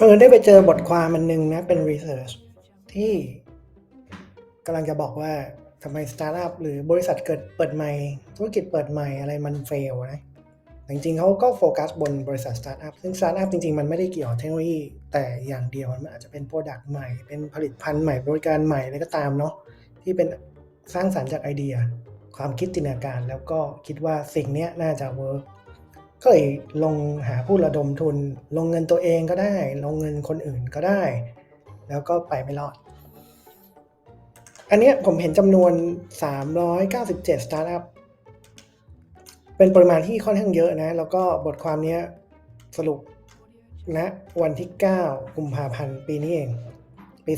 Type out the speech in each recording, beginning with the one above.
เออได้ไปเจอบทความมันหนึ่งนะเป็น research ที่กำลังจะบอกว่าทำไมสตาร์ทอัพหรือบริษัทเกิดเปิดใหม่ธุรกิจเปิดใหม่อะไรมันเฟลนะจริงๆเขาก็โฟกัสบนบริษัทสตาร์ทอัพซึ่งสตาร์ทอัพจริงๆ มันไม่ได้เกี่ยวกับเทคโนโลยี แต่อย่างเดียวมันอาจจะเป็นโปรดักต์ใหม่ เป็นผลิตภัณฑ์ใหม่บริการใหม่อะไรก็ตามเนาะที่เป็นสร้างสรรค์จากไอเดีย ความคิดจินตนาการ แล้วก็คิดว่าสิ่งนี้น่าจะเวิร์ก ก็เลยลงหาผู้ระดมทุน ลงเงินตัวเองก็ได้ ลงเงินคนอื่นก็ได้ แล้วก็ไปไม่รอด อันเนี้ยผมเห็นจำนวน 397 สตาร์ทอัพ เป็นปริมาณที่ค่อนข้างเยอะนะ แล้วก็บทความนี้สรุปณนะวันที่ 9 กุมภาพันธ์ ปีนี้เอง ปี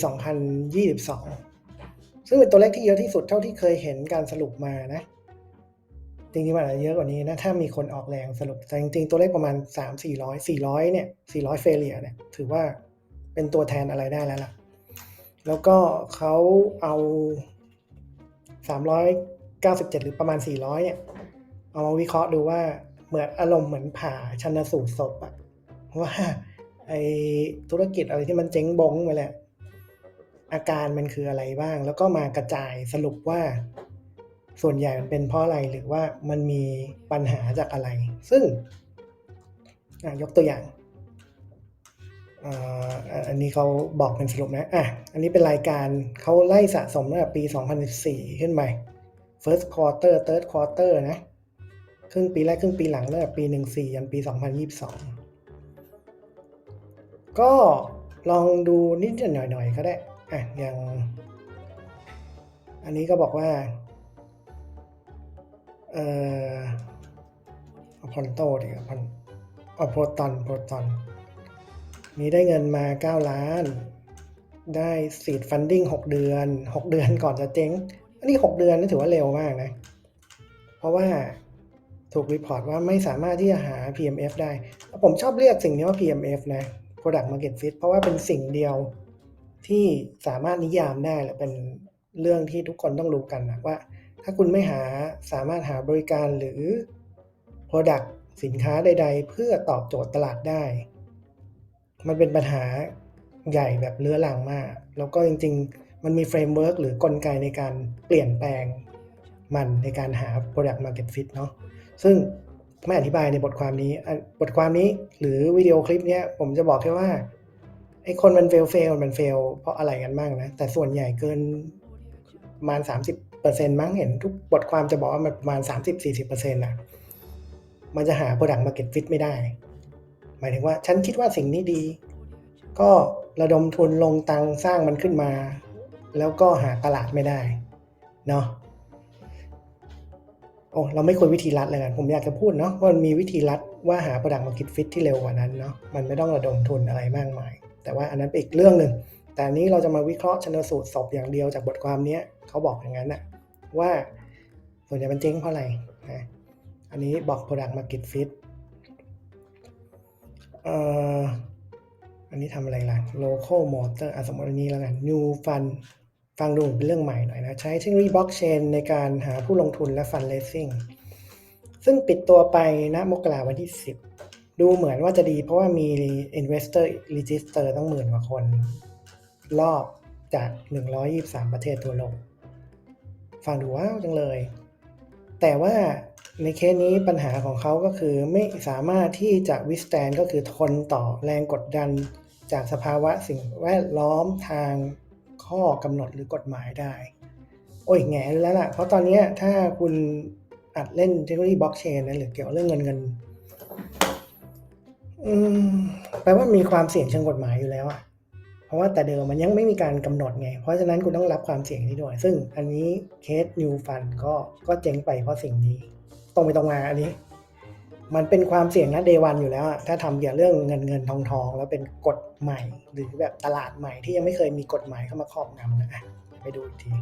2022 ซึ่งเป็นตัวเลขที่เยอะที่สุดเท่าที่เคยเห็นการสรุปมานะ จริงๆมันอาจจะเยอะกว่านี้นะถ้ามีคนออกแรงสรุปแต่จริงๆ ตัวเลขประมาณ 3 400 400เนี่ย400เฟเลียเนี่ยถือว่าเป็นตัวแทนอะไรได้แล้วล่ะ แล้วก็เขาเอา 397 หรือประมาณ 400เนี่ยเอามาวิเคราะห์ดูว่าเหมือนอารมณ์เหมือนผ่าชันสูตรศพอะว่าไอธุรกิจอะไรที่มันเจ๊งบงไปแหละอาการมันคืออะไรบ้าง แล้วก็มากระจายสรุปว่า ส่วนใหญ่มันเป็นเพราะอะไรหรือว่ามันมีปัญหาจากอะไร ซึ่งยกตัวอย่างอันนี้เขาบอกเป็นสรุปนะอะอันนี้เป็นรายการเขาไล่สะสมตั้งแต่ปี 2014 ขึ้นไป first quarter third quarter นะ ครึ่งปีแรกครึ่งปีหลังตั้งแต่ปี 14ยันปี 2022 ก็ลองดูนิดหน่อยๆก็ได้ อะอย่าง อันนี้ก็บอกว่า เอ่อเอาพอนโตดีกว่าพอนเอาโปรตอนโปรตอนนี้ได้เงินมา 9 ล้าน ได้ซีดฟันดิ้ง6เดือน 6 เดือนก่อนจะเจ๊ง อันนี้ 6 เดือนนี่ถือว่าเร็วมากนะ เพราะว่าถูกรีพอร์ตว่าไม่สามารถที่จะหา PMF ได้ ผมชอบเรียกสิ่งนี้ว่า PMF นะ Product Market Fit เพราะว่าเป็นสิ่งเดียวที่สามารถนิยามได้และเป็นเรื่องที่ทุกคนต้องรู้กันนะว่า ถ้าคุณไม่หาสามารถหาบริการหรือ Product สินค้าใด ๆ เพื่อตอบโจทย์ตลาดได้ มันเป็นปัญหาใหญ่แบบเรื้อรังมาก แล้วก็จริง ๆ มันมีเฟรมเวิร์กหรือกลไกในการเปลี่ยนแปลงมันในการหา Product Market Fit เนาะซึ่งไม่อธิบายในบทความนี้ บทความนี้หรือวิดีโอคลิปเนี้ยผมจะบอกแค่ว่าไอ้คนมันเฟลเฟลมันเฟลเพราะอะไรกันบ้างนะ แต่ส่วนใหญ่เกินประมาณ 30 มั้งเห็นทุกบทความจะบอกว่ามันประมาณ 30-40%นะมันจะหา Product Market Fit ไม่ได้ หมายถึงว่าฉันคิดว่าสิ่งนี้ดี ก็ระดมทุนลงตังสร้างมันขึ้นมา แล้วก็หาตลาดไม่ได้เนาะโอ้เราไม่ควรวิธีรัดเลยกันผมอยากจะพูดเนาะว่ามันมีวิธีรัดว่าหาประดักมาคิดฟิตที่เร็วกว่านั้นเนาะมันไม่ต้องระดมทุนอะไรมากมาย แต่ว่าอันนั้นเป็นอีกเรื่องหนึ่งแต่นี้เราจะมาวิเคราะห์ชนสูตรศพอย่างเดียวจากบทความนี้เขาบอกอย่างนั้นนะ ว่าส่วนใหญ่มันเจ๊งเพราะอะไรนะอันนี้บอก Product Market Fit เอ่ออันนี้ทำอะไรล่ะ Local Motor อะสมมติอันนี้แล้วกัน New Fund ฟังดูเป็นเรื่องใหม่หน่อยนะ ใช้เทคโนโลยีบล็อกเชนในการหาผู้ลงทุนและ fundraising ซึ่งปิดตัวไปณมกราวันที่ 10 ดูเหมือนว่าจะดีเพราะว่ามี investor register ตั้งหมื่นกว่าคน รอบจาก 123 ประเทศทั่วโลก ฟังดูว้าวจังเลย แต่ว่าในเคสนี้ปัญหาของเขาก็คือไม่สามารถที่จะ withstand ก็คือทนต่อแรงกดดัน จากสภาวะสิ่งแวดล้อมทางข้อกำหนดหรือกฎหมายได้ โอ้ยแง่แล้วล่ะ เพราะตอนนี้ถ้าคุณอัดเล่นเทคโนโลยีบล็อกเชนนะหรือเกี่ยวเรื่องเงินเงินอืมแปลว่ามีความเสี่ยงเชิงกฎหมายอยู่แล้วอะ เพราะว่าแต่เดิมมันยังไม่มีการกำหนดไง เพราะฉะนั้นคุณต้องรับความเสี่ยงนี้ด้วย ซึ่งอันนี้เคสนิวฟันก็ก็เจ๊งไปเพราะสิ่งนี้ ตรงไปตรงมาอันนี้ มันเป็นความเสี่ยงนะเดวันอยู่แล้ว ถ้าทำเกี่ยวเรื่องเงินเงินทองทองแล้วเป็นกฎใหม่ หรือแบบตลาดใหม่ที่ยังไม่เคยมีกฎหมายเข้ามาครอบงำนะไปดูอีกที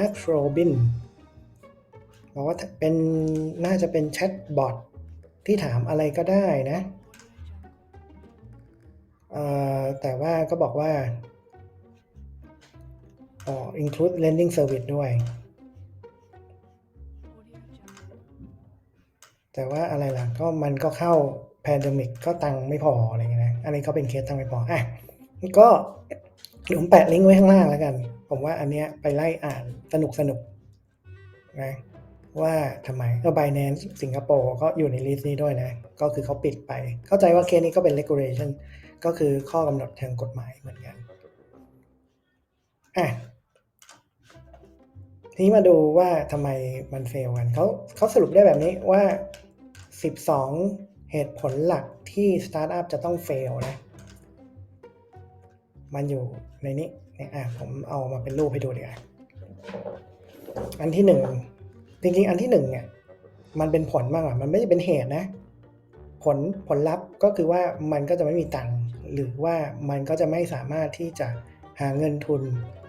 a r k r o b i n บอกว่าเป็นน่าจะเป็นแชทบอทที่ถามอะไรก็ได้นะ แต่ว่าก็บอกว่าอ include lending service ด้วย แต่ว่าอะไรล่ะ ก็มันก็เข้าแพนดมิกก็ตังไม่พออะไรเงี้ยนะ อันนี้ก็เป็นเคสทางไปพอ อะ ก็เดี๋ยวผมแปะลิงก์ไว้ข้างล่างแล้วกัน ผมว่าอันเนี้ยไปไล่อ่านสนุกสนุกนะว่าทำไมก็ Binance สิงคโปร์ก็อยู่ในลิสต์นี้ด้วยนะ ก็คือเขาปิดไป เข้าใจว่าเคสนี้ก็เป็น regulation ก็คือข้อกำหนดทางกฎหมายเหมือนกันอะทีนี้มาดูว่าทำไมมันเฟลกันเขาเขาสรุปได้แบบนี้ว่า 12 เหตุผลหลักที่สตาร์ทอัพจะต้องเฟลนะ มันอยู่ในนี้เนี่ยอะผมเอามาเป็นรูปให้ดูดีกว่าอันที่หนึ่งจริงๆ อันที่หนึ่งเนี่ยมันเป็นผลมากกว่ามันไม่ได้เป็นเหตุนะ ผลผลลัพธ์ก็คือว่ามันก็จะไม่มีตัง หรือว่ามันก็จะไม่สามารถที่จะหาเงินทุน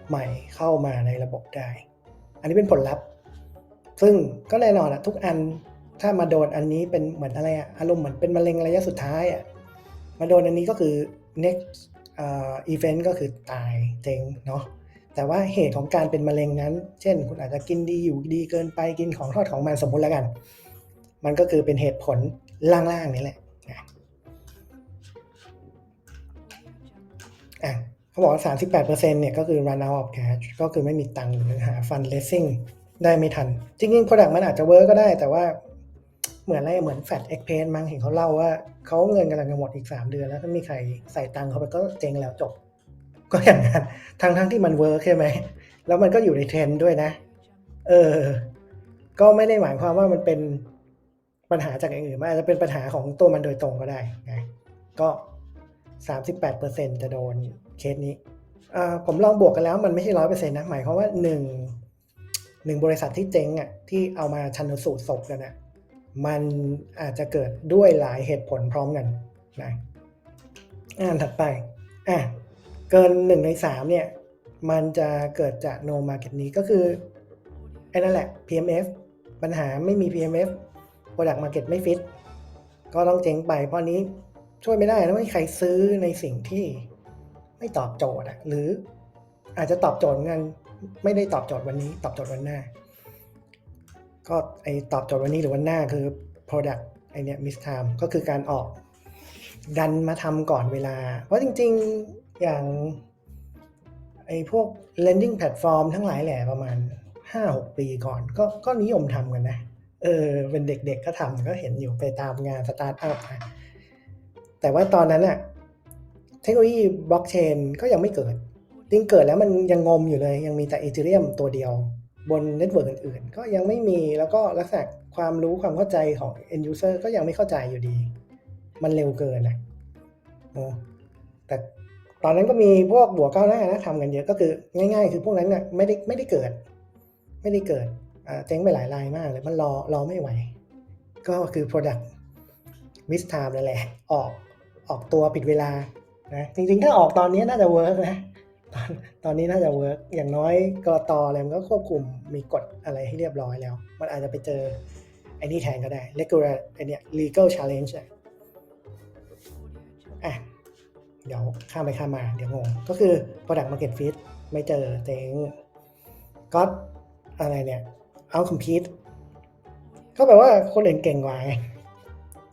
ใหม่เข้ามาในระบบได้ อันนี้เป็นผลลัพธ์ ซึ่งก็แน่นอนอะทุกอันถ้ามาโดนอันนี้เป็นเหมือนอะไรอะอารมณ์เหมือนเป็นมะเร็งระยะสุดท้ายอะมาโดนอันนี้ก็คือ next event ก็คือตายเจ๊งเนาะแต่ว่าเหตุของการเป็นมะเร็งนั้น เช่น คุณอาจจะกินดีอยู่ดีเกินไปกินของทอดของมันสมมุติแล้วกัน มันก็คือเป็นเหตุผลล่างๆนี่แหละ เขาบอกว่า38%เปอร์เซ็นเนี่ยก็คือ run out of cash ก็คือไม่มีตังค์หรือหา fundraising ได้ไม่ทัน จริงๆ product มันอาจจะเวิร์กก็ได้ แต่ว่าเหมือนอะไรเหมือน Fat Express มั้งเห็นเขาเล่าว่าเขาเงินกำลังจะหมดอีก 3 เดือน แล้วถ้ามีใครใส่ตังค์เขาไปก็เจ๊งแล้วจบ ก็อย่างนั้นทั้งทั้งๆที่มันเวิร์กใช่ไหม แล้วมันก็อยู่ในเทรนด์ด้วยนะ เออ ก็ไม่ได้หมายความว่ามันเป็นปัญหาจากอย่างอื่นมันอาจจะเป็นปัญหาของตัวมันโดยตรงก็ได้นะก็38%จะโดน เคสนี้ผมลองบวกกันแล้วมันไม่ใช่ร้อยเปอร์เซ็นต์นะหมายความว่าหนึ่งหนึ่งบริษัทที่เจ๊งอะที่เอามาชันสูตรศพกันอะมันอาจจะเกิดด้วยหลายเหตุผลพร้อมกันนะอ่านถัดไปอะเกินหนึ่งในสามเนี่ยมันจะเกิดจาก no market นี้ก็คือไอ้นั่นแหละ PMF ปัญหาไม่มี PMF product market ไม่ฟิตก็ต้องเจ๊งไปเพราะนี้ช่วยไม่ได้นะไม่มีใครซื้อในสิ่งที่ ไม่ตอบโจทย์อะหรืออาจจะตอบโจทย์เหมือนไม่ได้ตอบโจทย์วันนี้ ตอบโจทย์วันหน้า ก็ไอตอบโจทย์วันนี้หรือวันหน้าคือ product ไอเนี้ย miss time ก็คือการออก ดันมาทำก่อนเวลา เพราะจริงๆอย่างไอ้พวก lending platform ทั้งหลายแหล่ประมาณ 5-6 ปีก่อน ก็ก็นิยมทำกันนะเออเป็นเด็กๆก็ทำก็เห็นอยู่ไปตามงานสตาร์ทอัพนะแต่ว่าตอนนั้นอะ เทคโนโลยีบล็อกเชนก็ยังไม่เกิดจริงเกิดแล้วมันยังงมอยู่เลย ยังมีแต่อีเทเรียมตัวเดียว บนเน็ตเวิร์กอื่นๆ ก็ยังไม่มีแล้วก็ลักษณะความรู้ความเข้าใจของ end user ก็ยังไม่เข้าใจอยู่ดี มันเร็วเกินนะแต่ตอนนั้นก็มีพวกบัวก้าวหน้านะทำกันเยอะก็คือง่ายๆ คือพวกนั้นน่ะไม่ได้ไม่ได้เกิด ไม่ได้เกิดเจ๊งไปหลายรายมากเลยมันรอรอไม่ไหว ก็คือ product miss time นั่นแหละ ออกออกตัวผิดเวลา นะจริงๆ ถ้าออกตอนนี้น่าจะเวิร์กนะตอนตอนนี้น่าจะเวิร์กอย่างน้อยกรตอะไรมันก็ควบคุมมีกฎอะไรให้เรียบร้อยแล้ว มันอาจจะไปเจอไอ้นี่แทนก็ได้ regular ไอเนี้ย legal challenge อะเดี๋ยวข้ามไปข้ามมาเดี๋ยวงง ก็คือ product market fit ไม่เจอเจ๊งก็อะไรเนี่ย out compete ก็แปลว่าคนอื่นเก่งกว่า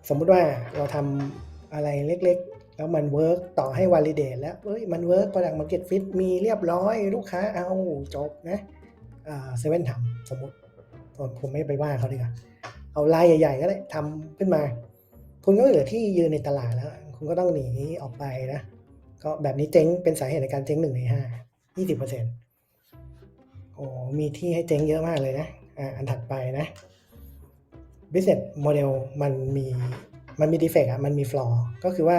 สมมุติว่าเราทำอะไรเล็กๆ แล้วมันเวิร์กต่อให้ validate แล้วเอ้ยมันเวิร์ก product market fit มีเรียบร้อยลูกค้าเอาจบนะอ่าเซเว่นทำสมมติผมไม่ไปว่าเขาดีกว่าเอาลายใหญ่ๆก็ได้ทำขึ้นมา คุณก็เหลือที่ยืนในตลาดแล้ว คุณก็ต้องหนีออกไปนะ ก็แบบนี้เจ๊งเป็นสาเหตุในการเจ๊งหนึ่งในห้ายี่สิบเปอร์เซ็นต์โอ้มีที่ให้เจ๊งเยอะมากเลยนะอ่าอันถัดไปนะ business model มันมีมันมี defect อะมันมี flaw ก็คือว่า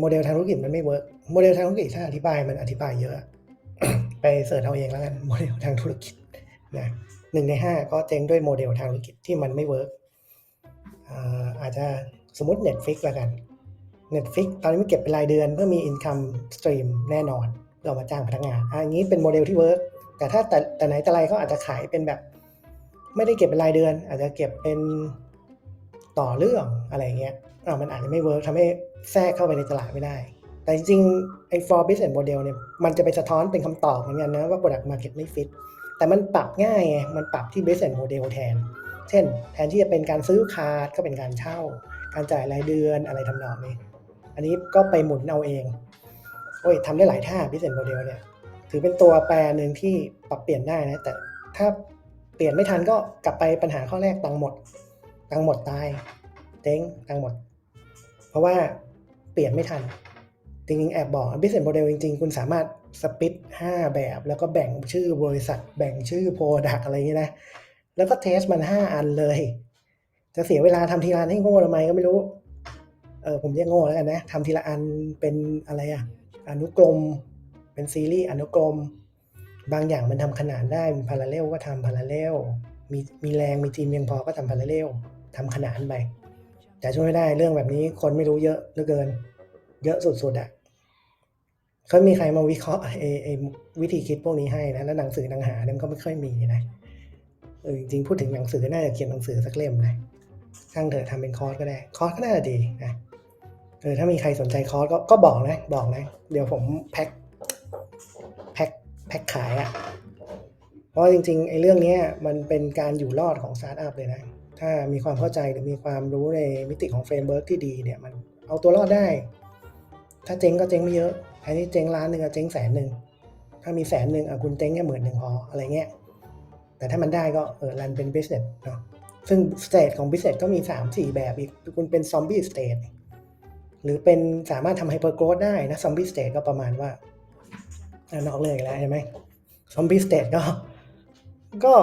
โมเดลทางธุรกิจมันไม่เวิร์กโมเดลทางธุรกิจถ้าอธิบายมันอธิบายเยอะ ไปเสิร์ชเอาเองแล้วกันโมเดลทางธุรกิจนะหนึ่งในห้าก็เจ๊งด้วยโมเดลทางธุรกิจที่มันไม่เวิร์กอ่าอาจจะสมมติ Netflix แล้วกัน Netflix ตอนนี้มันเก็บเป็นรายเดือนเพื่อมี income stream แน่นอนเรามาจ้างพนักงานอะอันนี้เป็นโมเดลที่เวิร์กแต่ถ้าแต่แต่ไหนแต่ไรเขาอาจจะขายเป็นแบบ ไม่ได้เก็บเป็นรายเดือน อาจจะเก็บเป็นต่อเรื่องอะไรเงี้ย อ่ามันอาจจะไม่เวิร์กทำให้แทรกเข้าไปในตลาดไม่ได้ แต่จริงๆไอ้ for business model เนี่ยมันจะไปสะท้อนเป็นคำตอบเหมือนกันนะว่า product market ไม่ fit แต่มันปรับง่ายไงมันปรับที่ business model แทน เช่น แทนที่จะเป็นการซื้อคาร์ดก็เป็นการเช่า การจ่ายรายเดือนอะไรทำนองนี้ อันนี้ก็ไปหมุนเอาเองโอ้ยทำได้หลายท่า business model เนี่ยถือเป็นตัวแปรหนึ่งที่ปรับเปลี่ยนได้นะ แต่ถ้าเปลี่ยนไม่ทันก็กลับไปปัญหาข้อแรกตังหมด ตังหมดตายเจ๊งตังหมด เพราะว่าเปลี่ยนไม่ทัน จริงๆ แอบบอก business model จริง ๆ คุณสามารถสปิด5 แบบ แล้วก็แบ่งชื่อบริษัท แบ่งชื่อ product อะไรอย่างนี้นะ แล้วก็เทสมัน 5 อันเลย จะเสียเวลาทำทีละอันให้โง่ทำไมก็ไม่รู้ เออผมเรียกโง่แล้วกันนะทำทีละอันเป็นอะไรอะอนุกรม เป็นซีรีส์อนุกรม บางอย่างมันทำขนานได้มีพาราเรลก็ทำพาราเรลมีมีแรงมีทีมเพียงพอก็ทำพาราเรลทำขนานไป แต่ช่วยไม่ได้เรื่องแบบนี้คนไม่รู้เยอะเหลือเกิน เยอะสุดๆอะ่ะเขามีใครมาวิเคราะห์ไอ้ไอ้วิธีคิดพวกนี้ให้นะแล้วหนังสือหนังหาเนี่ยมันก็ไม่ค่อยมีนะเออจริงๆพูดถึงหนังสือน่าจะเขียนหนังสือสักเล่มนะช่างเถอะทำเป็นคอร์สก็ได้ คอร์สก็น่าจะดีนะเออถ้ามีใครสนใจคอร์สก็ก็บอกนะบอกนะ เดี๋ยวผมแพ็คแพ็คแพ็คขายอะ่ะเพราะจริงๆไอ้เรื่องนี้มันเป็นการอยู่รอดของสตาร์ทอัพเลยนะ ถ้ามีความเข้าใจหรือมีความรู้ในมิติของเฟรมเวิร์กที่ดีเนี่ยมันเอาตัวรอดได้ ถ้าเจ๊งก็เจ๊งไม่เยอะแทนที่เจ๊งล้านหนึ่งอะเจ๊งแสนหนึ่งถ้ามีแสนหนึ่งอะคุณเจ๊งแค่หมื่นหนึ่งพออะไรเงี้ยแต่ถ้ามันได้ก็เออรันเป็น business เนาะซึ่งสเต e ของ business ก็มี 3 4 แบบอีกคุณเป็น zombie state หรือเป็นสามารถทำ hyper growth ได้นะ zombie state ก็ประมาณว่านอกเรื่องอีกแล้วใช่ไหม zombie state ก็ก็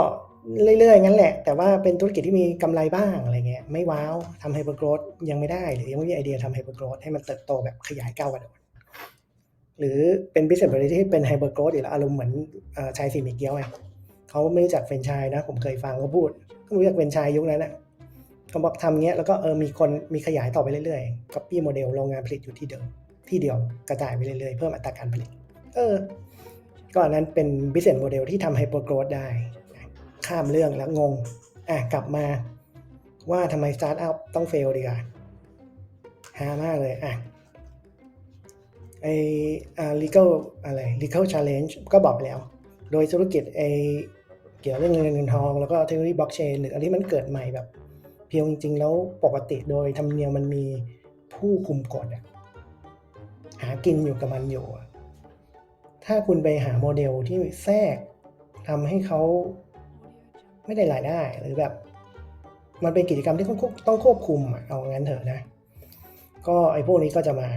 เรื่อยๆงั้นแหละ แต่ว่าเป็นธุรกิจที่มีกำไรบ้างอะไรเงี้ยไม่ว้าวทำ hyper growth ยังไม่ได้ หรือยังไม่มีไอเดียทำ hyper growth ให้มันเติบโตแบบขยายก้าวกระโดดหรือเป็น business model ที่เป็น hyper growth อีกแล้วอารมณ์เหมือนอชายสีหมีเกี๊ยวไงเขาไม่รู้จักเฟรนชส์นะ ผมเคยฟังเขาพูดเขารู้จักเฟรนชส์ยุคนั้นนะเขาบอกทำเงี้ยแล้วก็เออมีคนมีขยายต่อไปเรื่อยๆ copy โมเดลโรงงานผลิตอยู่ที่เดิมที่เดียวกระจายไปเรื่อยๆ เพิ่มอัตราการผลิต เออ ก็อันนั้นเป็น business model ที่ทำ hyper growth ได้ ข้ามเรื่องแล้วงง อะกลับมาว่าทำไมสตาร์ทอัพต้องเฟลดีกว่าฮามากเลยอะไออ่า legal อะไร legal challenge ก็บอกไปแล้ว โดยธุรกิจไอเกี่ยวเรื่องเงินเงินทอง แล้วก็เทคโนโลยีบล็อกเชนหรืออันที่มันเกิดใหม่แบบ เพียงจริง ๆ แล้วปกติโดยธรรมเนียมมันมีผู้คุมกฎอะหากินอยู่กับมันอยู่อะถ้าคุณไปหาโมเดลที่แทรกทำให้เขา ไม่ได้รายได้หรือแบบ มันเป็นกิจกรรมที่ต้องควบต้องควบคุมเอางั้นเถอะนะ ก็ไอ้พวกนี้ก็จะมา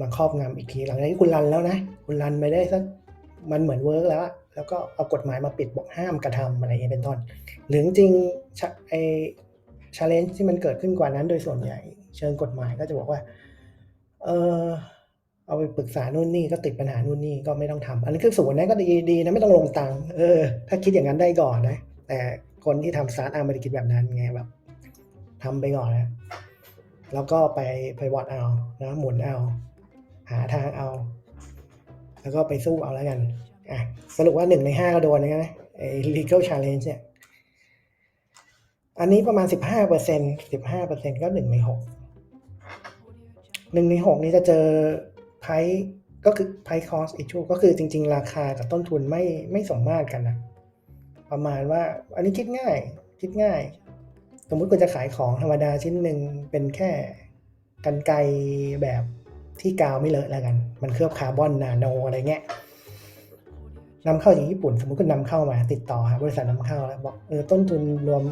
มาครอบงำอีกทีหลังจากที่คุณรันแล้วนะ คุณรันไปได้สักมันเหมือนเวิร์กแล้ว แล้วก็เอากฎหมายมาปิดบอกห้ามกระทำอะไรอย่างเงี้ยเป็นต้นหรือจริงไอชาเลนจ์ที่มันเกิดขึ้นกว่านั้นโดยส่วนใหญ่ เชิงกฎหมายก็จะบอกว่า เออเอาไปปรึกษานู่นนี่ก็ติดปัญหานู่นนี่ก็ไม่ต้องทำอันนี้คือส่วนนั้นก็ดีดีนะไม่ต้องลงตังค์เออ ถ้าคิดอย่างนั้นได้ก่อนนะ แต่ คนที่ทำสตาร์ทอัพไม่ได้คิดแบบนั้นไงแบบทำไปก่อนนะแล้วก็ไปไปวอดเอานะหมุนเอา หาทางเอา แล้วก็ไปสู้เอาแล้วกันอะสรุปว่าหนึ่งในห้าก็โดนนะไอ้ legal challenge เนี่ยอันนี้ประมาณสิบห้าเปอร์เซ็นสิบห้าเปอร์เซ็นก็หนึ่งในหกหนึ่งในหกนี้จะเจอไพก็คือ price cost issue ก็คือจริง ๆ ราคากับต้นทุนไม่ไม่สมมาตรกันนะ ประมาณว่า อันนี้คิดง่าย คิดง่าย สมมุติคุณจะขายของธรรมดาชิ้นหนึ่งเป็นแค่กันไกรแบบที่กาวไม่เลอะแล้วกัน มันเคลือบคาร์บอนนาโนอะไรเงี้ยนำเข้าจากญี่ปุ่น สมมติคุณนำเข้ามา ติดต่อหาบริษัทนำเข้าแล้วบอกเออต้นทุนรวม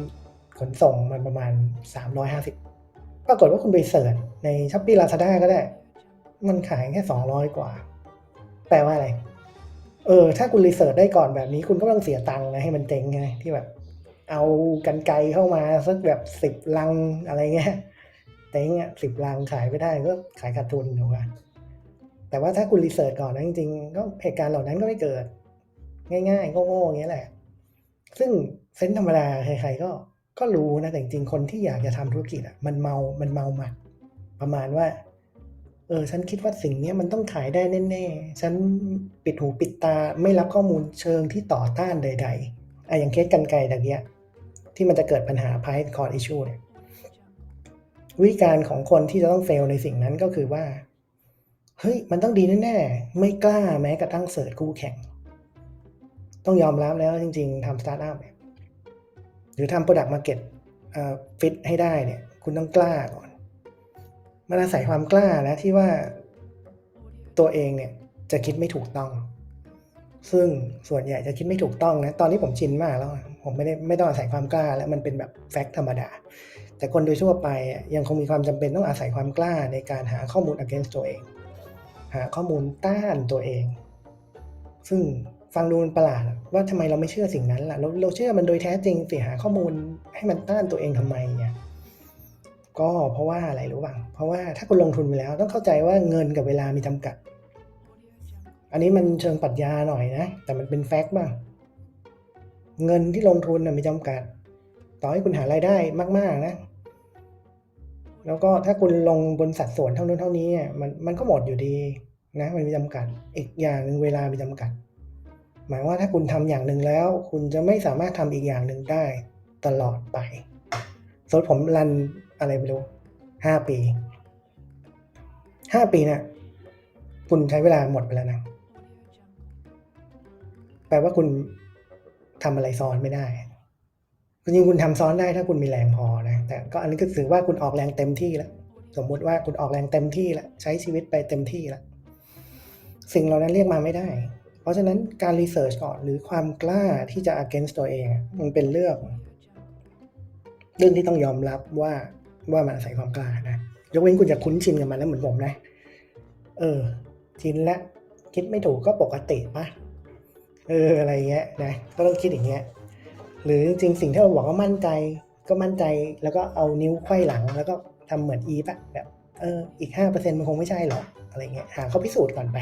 ขนส่งมันประมาณ 350 ปรากฏว่าคุณไปเสิร์ชในช้อปปี้ลาซาด้าก็ได้ มันขายแค่ 200 กว่า แปลว่าอะไร เออ ถ้าคุณรีเสิร์ชได้ก่อนแบบนี้ คุณก็ต้องเสียตังค์นะให้มันเจ๊งไงที่แบบ เอากันไกลเข้ามาสักแบบสิบลังอะไรเงี้ยเต็งอะสิบลังขายไม่ได้ก็ขายขาดทุนถูกป่ะแต่ว่าถ้าคุณรีเสิร์ชก่อนนะจริงๆก็เหตุการณ์เหล่านั้นก็ไม่เกิด ง่ายๆโง่ๆอย่างเงี้ยแหละ ซึ่งเซนส์ธรรมดาใครๆก็ก็รู้นะแต่จริงๆคนที่อยากจะทำธุรกิจอะมันเมา มันเมาหมัดประมาณว่า เออฉันคิดว่าสิ่งนี้มันต้องขายได้แน่ๆ ฉันปิดหูปิดตาไม่รับข้อมูลเชิงที่ต่อต้านใดๆอะอย่างเคสกันไกลตะเกียที่มันจะเกิดปัญหา price cost issue เนี่ยวิธีการของคนที่จะต้องเฟลในสิ่งนั้นก็คือว่า เฮ้ย มันต้องดีแน่ๆ ไม่กล้าแม้กระทั่งเสิร์ชคู่แข่ง ต้องยอมรับแล้วจริงๆทำสตาร์ทอัพหรือทำ product market ฟิตให้ได้เนี่ย คุณต้องกล้าก่อน มันอาศัยความกล้านะที่ว่าตัวเองเนี่ยจะคิดไม่ถูกต้อง ซึ่งส่วนใหญ่จะคิดไม่ถูกต้องนะ ตอนนี้ผมชินมากแล้ว ผมไม่ได้ไม่ต้องอาศัยความกล้า แล้วมันเป็นแบบแฟกต์ธรรมดา แต่คนโดยทั่วไปยังคงมีความจำเป็นต้องอาศัยความกล้าในการหาข้อมูล against ตัวเอง หาข้อมูลต้านตัวเอง ซึ่งฟังดูมันประหลาดว่าทำไมเราไม่เชื่อสิ่งนั้นล่ะเราเราเชื่อมันโดยแท้จริงสิหาข้อมูลให้มันต้านตัวเองทำไมเนี่ย ก็เพราะว่าอะไรรู้ป่ะเพราะว่าถ้าคุณลงทุนไปแล้วต้องเข้าใจว่าเงินกับเวลามีจำกัด อันนี้มันเชิงปรัชญาหน่อยนะ แต่มันเป็นแฟกต์ป่ะเงินที่ลงทุนน่ะมีจำกัด ต่อให้คุณหารายได้มาก ๆ นะ แล้วก็ถ้าคุณลงบนสัดส่วนเท่านู้นเท่านี้มันมันก็หมดอยู่ดีนะ มันมีจำกัด อีกอย่างหนึ่งเวลามีจำกัด หมายว่าถ้าคุณทำอย่างหนึ่งแล้ว คุณจะไม่สามารถทำอีกอย่างหนึ่งได้ตลอดไปสมมติผมรัน อะไรไม่รู้ห้าปีห้าปีเนะ่ะคุณใช้เวลาหมดไปแล้วนะ แปลว่าคุณทำอะไรซ้อนไม่ได้จริงๆคุณทำซ้อนได้ถ้าคุณมีแรงพอนะ แต่ก็อันนี้ก็ถือว่าคุณออกแรงเต็มที่แล้ว สมมุติว่าคุณออกแรงเต็มที่แล้วใช้ชีวิตไปเต็มที่แล้วสิ่งเหล่านั้นเรียกมาไม่ได้ เพราะฉะนั้นการรีเสิร์ชก่อนหรือความกล้าที่จะ against ตัวเอง มันเป็นเรื่อง เรื่องที่ต้องยอมรับว่า ว่ามันอาศัยความกล้านะยกเว้นคุณจะคุ้นชินกับมันแล้วเหมือนผมนะ เออชินแล้วคิดไม่ถูกก็ปกติปะเอออะไรเงี้ยนะก็ต้องคิดอย่างเงี้ยหรือจริงๆสิ่งที่เราบอกว่ามั่นใจก็มั่นใจแล้วก็เอานิ้วไขว้หลัง แล้วก็ทำเหมือนอีฟอะแบบเอออีกห้าเปอร์เซ็นต์มันคงไม่ใช่หรอกอะไรเงี้ยหาเข้อพิสูจน์ก่อนไป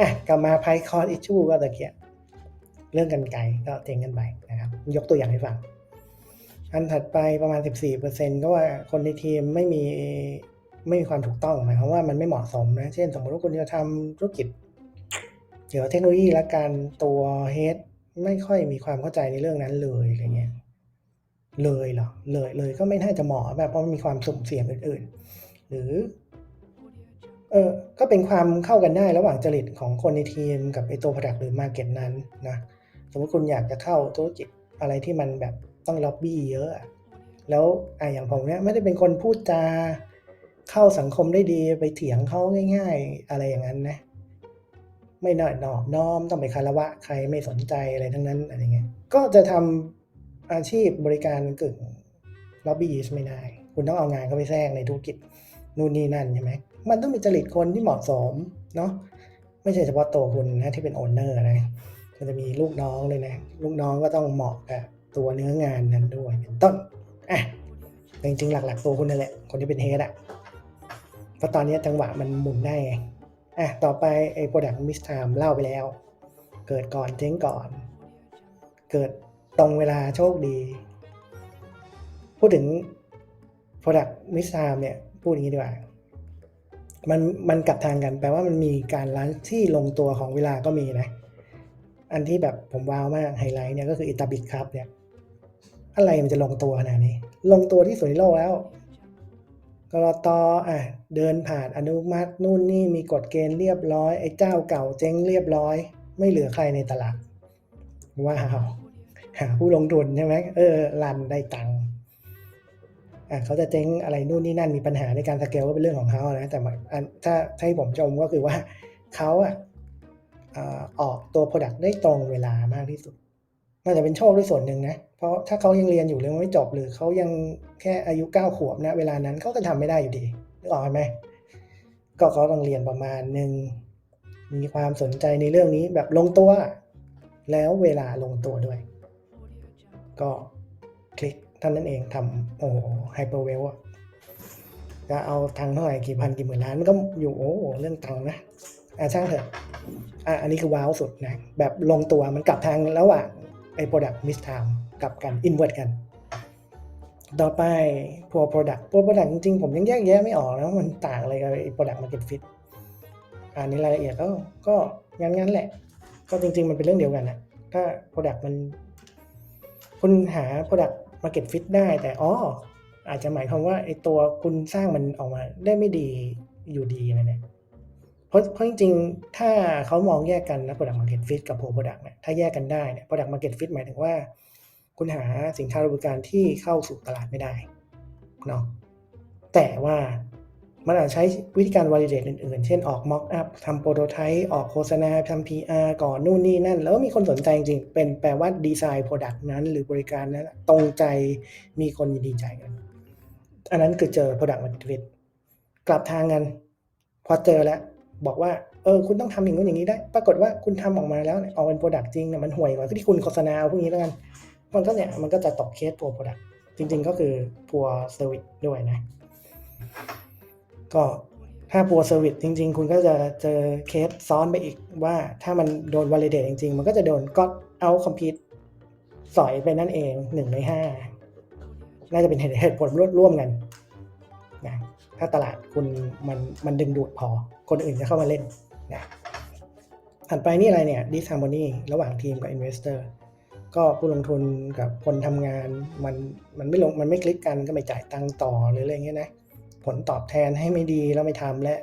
อะกลับมาไพคอนอิชชูก็ตะเกียเรื่องกันไกลก็เจงกันไปนะครับ ยกตัวอย่างให้ฟัง อันถัดไปประมาณ 14%ก็ว่าคนในทีมไม่มีไม่มีความถูกต้องหมายความว่ามันไม่เหมาะสมนะ เช่น สมมติว่าคุณจะทำธุรกิจเกี่ยวกับเทคโนโลยีและการตัวเฮดไม่ค่อยมีความเข้าใจในเรื่องนั้นเลยอะไรเงี้ยเลยเหรอเลยเลยก็ไม่น่าจะเหมาะแบบเพราะมันมีความสุ่มเสี่ยงอื่น ๆ หรือเออก็เป็นความเข้ากันได้ระหว่างจริตของคนในทีมกับไอตัว product หรือ market นั้นนะสมมติคุณอยากจะเข้าธุรกิจอะไรที่มันแบบ ต้องล็อบบี้เยอะอะแล้วอะอย่างผมเนี้ยไม่ได้เป็นคนพูดจาเข้าสังคมได้ดีไปเถียงเขาง่าย ๆ อะไรอย่างนั้นนะ ไม่น่อนอบน้อมต้องไปคารวะใครไม่สนใจอะไรทั้งนั้นอะไรเงี้ยก็จะทำอาชีพบริการกึ่งล็อบบี้ยิสไม่ได้ คุณต้องเอางานเข้าไปแทรกในธุรกิจนู่นนี่นั่นใช่ไหมมันต้องมีจริตคนที่เหมาะสมเนาะไม่ใช่เฉพาะตัวคุณนะที่เป็นโอนเนอร์นะมันจะมีลูกน้องเลยนะ ลูกน้องก็ต้องเหมาะกับ ตัวเนื้องานนั้นด้วยเป็นต้นอะจริงๆหลัก ๆ ตัวคุณนั่นแหละ คนที่เป็นเฮดอะเพราะตอนนี้จังหวะมันหมุนได้ไงอะต่อไปไอ้ product miss time เล่าไปแล้ว เกิดก่อนเจ๊งก่อน เกิดตรงเวลาโชคดี พูดถึง product miss time เนี่ย พูดอย่างนี้ดีกว่ามันมันกลับทางกันแปลว่ามันมีการล้านที่ลงตัวของเวลาก็มีนะ อันที่แบบผมว้าวมากไฮไลท์เนี่ยก็คืออิตาบิดครับเนี่ย อะไรมันจะลงตัวขนาดนี้ ลงตัวที่สุดในโลกแล้วกรตอะ เดินผ่านอนุมัตินู่นนี่มีกฎเกณฑ์เรียบร้อย ไอ้เจ้าเก่าเจ๊งเรียบร้อย ไม่เหลือใครในตลาดว้าวหาผู้ลงทุนใช่ไหมเออรันได้ตังค์อะเขาจะเจ๊งอะไรนู่นนี่นั่นมีปัญหาในการสเกลก็เป็นเรื่องของเขานะแต่อันถ้าให้ผมชมก็คือว่าเขาอะออกตัว Product ได้ตรงเวลามากที่สุด น่าจะเป็นโชคด้วยส่วนหนึ่งนะ เพราะถ้าเขายังเรียนอยู่เรื่อไม่จบหรือเขายังแค่อายุเก้าขวบนะเวลานั้นเขาก็ทำไม่ได้อยู่ดีนึกออกไหมก็เขาต้องเรียนประมาณหนึ่งมีความสนใจในเรื่องนี้แบบลงตัว แล้วเวลาลงตัวด้วย ก็คลิกท่านนั้นเองทำโอ้ไฮเปอร์เวลจะเอาตังเท่าไหร่กี่พันกี่หมื่นล้านก็อยู่โอ้เรื่องตังนะอะช่างเถอะอะอันนี้คือว้าวสุดนะแบบลงตัวมันกลับทางระหว่าง ไอ้ product miss time กลับกัน invert กัน ต่อไป poor product poor product จริงๆ ผมยังแยกแยะไม่ออกนะมันต่างอะไรกับไอ้ product market fit อันนี้รายละเอียดก็ก็งั้นงั้นแหละ ก็จริง ๆ มันเป็นเรื่องเดียวกันนะถ้า product มัน คุณหา product market fit ได้แต่อ๋ออาจจะหมายความว่าไอ้ตัวคุณสร้างมันออกมาได้ไม่ดีอยู่ดีนะเนี่ย เพราะเพราะจริงๆ ถ้าเขามองแยกกันนะ product market fit กับ pro product เนี่ยถ้าแยกกันได้เนี่ย product market fit หมายถึงว่า คุณหาสินค้าหรือบริการที่เข้าสู่ตลาดไม่ได้เนาะแต่ว่ามันอาจใช้วิธีการ validate อื่นๆ เช่นออก mock up ทำ prototype ออกโฆษณาทำ PR ก่อนนู่นนี่นั่น แล้วมีคนสนใจจริงๆเป็นแปลว่าดีไซน์ product นั้น หรือบริการนั้นตรงใจมีคนยินดีใจกัน อันนั้นคือเจอ product market fit กลับทางกัน พอเจอแล้ว บอกว่าเออคุณต้องทำอย่างนู้นอย่างนี้ได้ ปรากฏว่าคุณทำออกมาแล้วเนี่ยออกเป็น product จริงเนี่ยมันห่วยกว่าที่คุณโฆษณาเอาพวกนี้แล้วกัน มันก็เนี่ยมันก็จะตกเคส poor product จริง ๆ ก็คือ poor service ด้วยนะ ก็ถ้า poor service จริง ๆ คุณก็จะเจอเคสซ้อนไปอีกว่าถ้ามันโดน validate จริง ๆ มันก็จะโดน got out compete สอยไปนั่นเองหนึ่งในห้าน่าจะเป็นเหตุผลร่วมกันนะถ้าตลาดคุณมันมันดึงดูดพอ คนอื่นจะเข้ามาเล่นนะถัดไปนี่อะไรเนี่ย disharmony ระหว่างทีมกับ investor ก็ผู้ลงทุนกับคนทำงานมันมันไม่ลงมันไม่คลิกกันก็ไม่จ่ายตังค์ต่อหรืออะไรเงี้ยนะ ผลตอบแทนให้ไม่ดีแล้วไม่ทำและ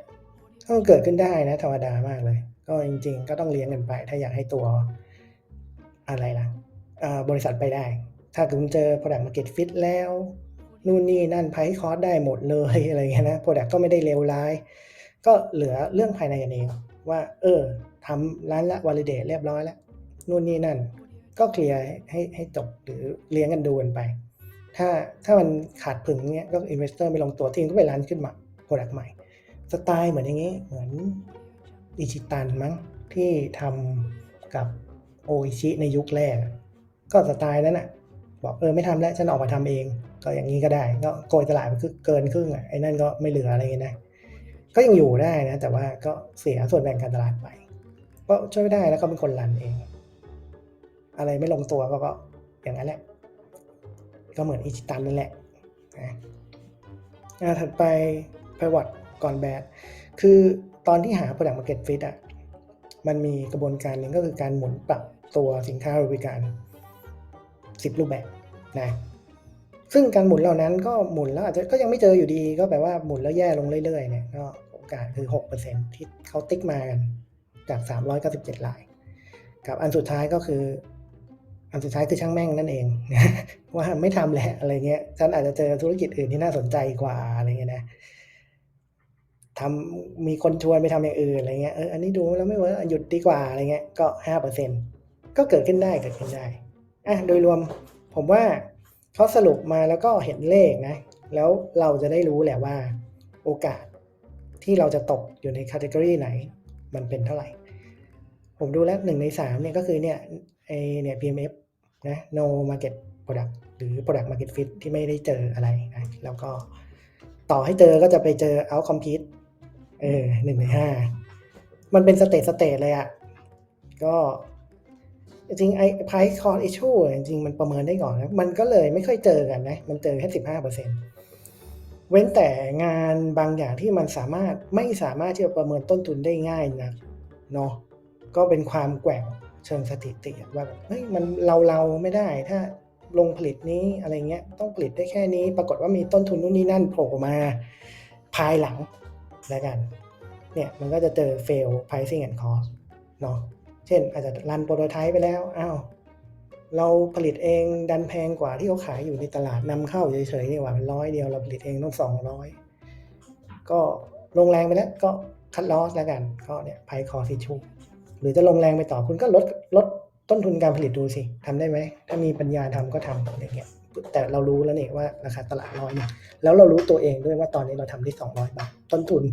ก็เกิดขึ้นได้นะธรรมดามากเลย ก็จริง ๆ ก็ต้องเลี้ยงกันไป ถ้าอยากให้ตัวอะไรล่ะอ่าบริษัทไปได้ ถ้าคุณเจอ product market fit แล้ว นู่นนี่นั่นไพคอสได้หมดเลยอะไรเงี้ยนะ product ก็ไม่ได้เลวร้าย ก็เหลือเรื่องภายในกันเองว่า เออทำร้านละ validate เรียบร้อยแล้วนู่นนี่นั่น ก็เคลียร์ให้ให้จบหรือเลี้ยงกันดูกันไป ถ้าถ้ามันขาดผึ่งเนี้ยก็อินเวสเตอร์ไม่ลงตัวทีมก็ไปรันขึ้นมาโปรดักต์ใหม่ สไตล์เหมือนอย่างนี้เหมือนอิชิตันมั้งที่ทำกับโออิชิในยุคแรก ก็สไตล์นั้นอะบอกเออไม่ทำแล้วฉันออกมาทำเอง ก็อย่างนี้ก็ได้ ก็โกยตลาดไปคือเกินครึ่งอะไอ้นั่นก็ไม่เหลืออะไรเงี้ยนะ ก็ยังอยู่ได้นะ แต่ว่าก็เสียส่วนแบ่งการตลาดไป ก็ช่วยไม่ได้แล้วก็เป็นคนรันเอง อะไรไม่ลงตัวก็ก็อย่างนั้นแหละ ก็เหมือนอิชิตันนั่นแหละนะถัดไป pivot ก่อนแบดคือตอนที่หา product market fit อะมันมีกระบวนการหนึ่งก็คือการหมุนปรับตัวสินค้าหรือบริการ 10 รูปแบบนะซึ่งการหมุนเหล่านั้นก็หมุนแล้วอาจจะก็ยังไม่เจออยู่ดี ก็แปลว่าหมุนแล้วแย่ลงเรื่อยๆเนี่ยก็ กาสคือ 6%ที่เขาติ๊กมากันจาก 397ลายกับอันสุดท้ายก็คือ อันสุดท้ายคือช่างแม่งนั่นเองว่าไม่ทำแหละอะไรเงี้ยฉันอาจจะเจอธุรกิจอื่นที่น่าสนใจกว่าอะไรเงี้ยนะทำมีคนชวนไปทำอย่างอื่นอะไรเงี้ยเอออันนี้ดูแล้วไม่เวิร์กหยุดดีกว่าอะไรเงี้ยก็ห้าเปอร์เซ็นก็เกิดขึ้นได้เกิดขึ้นได้อะโดยรวมผมว่าเขาสรุปมาแล้วก็เห็นเลขนะ แล้วเราจะได้รู้แหละว่า โอกาส ที่เราจะตกอยู่ในคัตเกอรีไหน มันเป็นเท่าไหร่ ผมดูแล้วหนึ่งในสามเนี่ยก็คือเนี่ยไอเนี่ย PMF นะ no market product หรือ product market fit ที่ไม่ได้เจออะไรนะแล้วก็ต่อให้เจอก็จะไปเจอ out compete เออหนึ่งในห้ามันเป็นสเต e สเต e เลยอะ่ะ ก็จริงไอ้ price cost issue จริงมันประเมินได้ก่อนนะ มันก็เลยไม่ค่อยเจอกันนะ มันเจอแค่สิบห้าเปอร์เซ็นต์ เว้นแต่งานบางอย่างที่มันสามารถไม่สามารถที่จะประเมินต้นทุนได้ง่ายนะเนาะก็เป็นความแกว่งเชิงสถิติว่าแบบเฮ้ยมันเราเราไม่ได้ถ้าลงผลิตนี้อะไรเงี้ยต้องผลิตได้แค่นี้ ปรากฏว่ามีต้นทุนนู่นนี่นั่นโผล่มาภายหลังแล้วกันเนี่ยมันก็จะเจอ fail pricing and cost เนาะเช่นอาจจะรันโปรโตไทป์ไปแล้วอ้าว เราผลิตเองดันแพงกว่าที่เขาขายอยู่ในตลาดนำเข้าเฉยๆนี่หว่าร้อยเดียวเราผลิตเองต้องสองร้อยก็ลงแรงไปแล้วก็คัดลอสแล้วกันก็เนี่ย price cost issue หรือจะลงแรงไปต่อคุณก็ลดลดต้นทุนการผลิตดูสิทำได้ไหม ถ้ามีปัญญาทำก็ทำอะไรเงี้ยแต่เรารู้แล้วเนี่ยว่าราคาตลาดร้อยเนี่ยแล้วเรารู้ตัวเองด้วยว่าตอนนี้เราทำได้สองร้อยบาทต้นทุน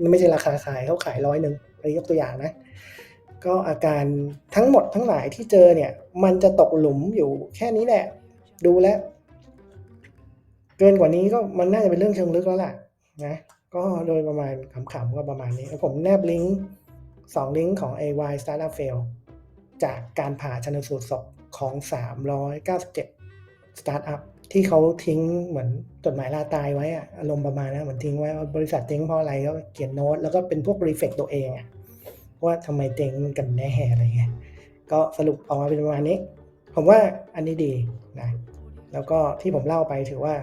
มันไม่ใช่ราคาขายเขาขายร้อยหนึ่งไปยกตัวอย่างนะ ก็อาการทั้งหมดทั้งหลายที่เจอเนี่ย มันจะตกหลุมอยู่แค่นี้แหละ ดูแล้วเกินกว่านี้ก็มันน่าจะเป็นเรื่องเชิงลึกแล้วแหละนะก็โดยประมาณขำๆก็ประมาณนี้แล้วผมแนบลิงก์สองลิงก์ของ AY Startup Fail จากการผ่าชนสูตรศพของ 397สตาร์ทอัพที่เขาทิ้งเหมือนจดหมายลาตายไว้อะอารมณ์ประมาณนะเหมือนทิ้งไว้ว่าบริษัทเจ๊งเพราะอะไรก็เขียนโน้ตแล้วก็เป็นพวกรีเฟกตัวเองอะ ว่าทำไมเจ๊งกันแน่อะไรเงี้ยก็สรุปออกมาเป็นประมาณนี้ ผมว่าอันนี้ดีนะแล้วก็ที่ผมเล่าไปถือว่า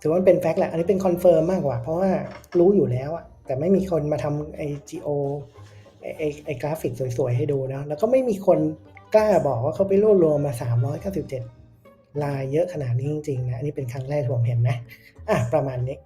ถือว่าเป็นแฟกต์แหละ อันนี้เป็นคอนเฟิร์มมากกว่า เพราะว่ารู้อยู่แล้วอะแต่ไม่มีคนมาทำไอ GO ไอไอไอกราฟิกสวยๆ ให้ดูนะ แล้วก็ไม่มีคนกล้าบอกว่าเขาไปรวบรวมมา 397 ลายเยอะขนาดนี้จริงๆนะ อันนี้เป็นครั้งแรกที่ผมเห็นนะ อะ ประมาณนี้